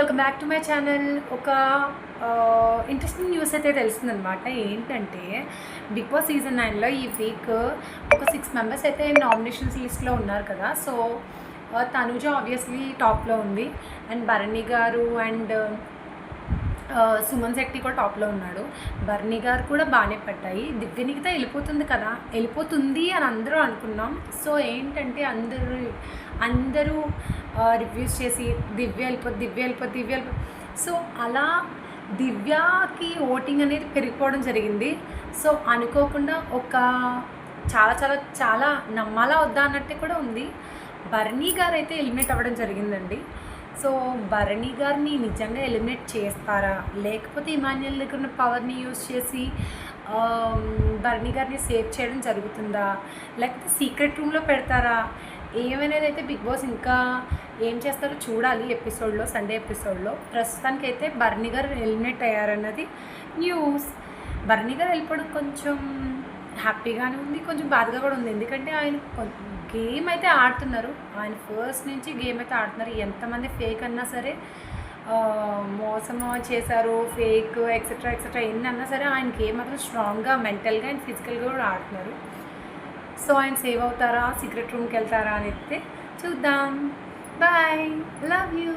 Welcome back to my channel ఒక interesting news అయితే తెలుస్తుందనమాట ఏంటంటే బిగ్ బాస్ సీజన్ నైన్లో ఈ వీక్ ఒక సిక్స్ మెంబర్స్ అయితే నామినేషన్స్ లిస్ట్లో ఉన్నారు కదా. సో తనుజ ఆబ్వియస్లీ టాప్లో ఉంది. అండ్ భరణి గారు అండ్ సుమన్ శెట్టి కూడా టాప్లో ఉన్నాడు. బర్నీ గారు కూడా బాగానే పడ్డాయి. దివ్యనికిత వెళ్ళిపోతుంది కదా. వెళ్ళిపోతుంది అని అందరూ అనుకున్నాం. సో ఏంటంటే అందరూ అందరూ రివ్యూస్ చేసి దివ్య వెళ్ళిపోద్ది దివ్య వెళ్ళిపోద్ది దివ్య వెళ్ళిపో సో అలా దివ్యకి ఓటింగ్ అనేది పెరిగిపోవడం జరిగింది. సో అనుకోకుండా ఒక చాలా చాలా చాలా నమ్మాలా వద్దా అన్నట్టే కూడా ఉంది. భరణి గారు అయితే ఎలిమినేట్ అవ్వడం జరిగిందండి. సో భరణి గారిని నిజంగా ఎలిమినేట్ చేస్తారా? లేకపోతే ఇమాన్యుల్ దగ్గర ఉన్న పవర్ని యూజ్ చేసి భరణి గారిని సేవ్ చేయడం జరుగుతుందా? లేకపోతే సీక్రెట్ రూమ్లో పెడతారా? ఏమనేది అయితే బిగ్ బాస్ ఇంకా ఏం చేస్తారో చూడాలి ఎపిసోడ్లో సండే ఎపిసోడ్లో. ప్రస్తుతానికి అయితే బర్నిగర్ గారు ఎలిమినేట్ అయ్యారన్నది న్యూస్. బర్నిగర్ గారు వెళ్ళిపోవడం కొంచెం హ్యాపీగానే ఉంది కొంచెం బాధగా కూడా ఉంది. ఎందుకంటే ఆయన గేమ్ అయితే ఆడుతున్నారు. ఆయన ఫస్ట్ నుంచి గేమ్ అయితే ఆడుతున్నారు. ఎంతమంది ఫేక్ అన్నా సరే మోసము చేశారు ఫేక్ ఎక్సెట్రా ఎక్సెట్రా ఎన్ని అన్నా సరే ఆయన గేమ్ మాత్రం స్ట్రాంగ్గా మెంటల్గా అండ్ ఫిజికల్గా కూడా ఆడుతున్నారు. సో ఆయన సేవ్ అవుతారా? సీక్రెట్ రూమ్కి వెళ్తారా? అని అయితే చూద్దాం. బాయ్. Love you.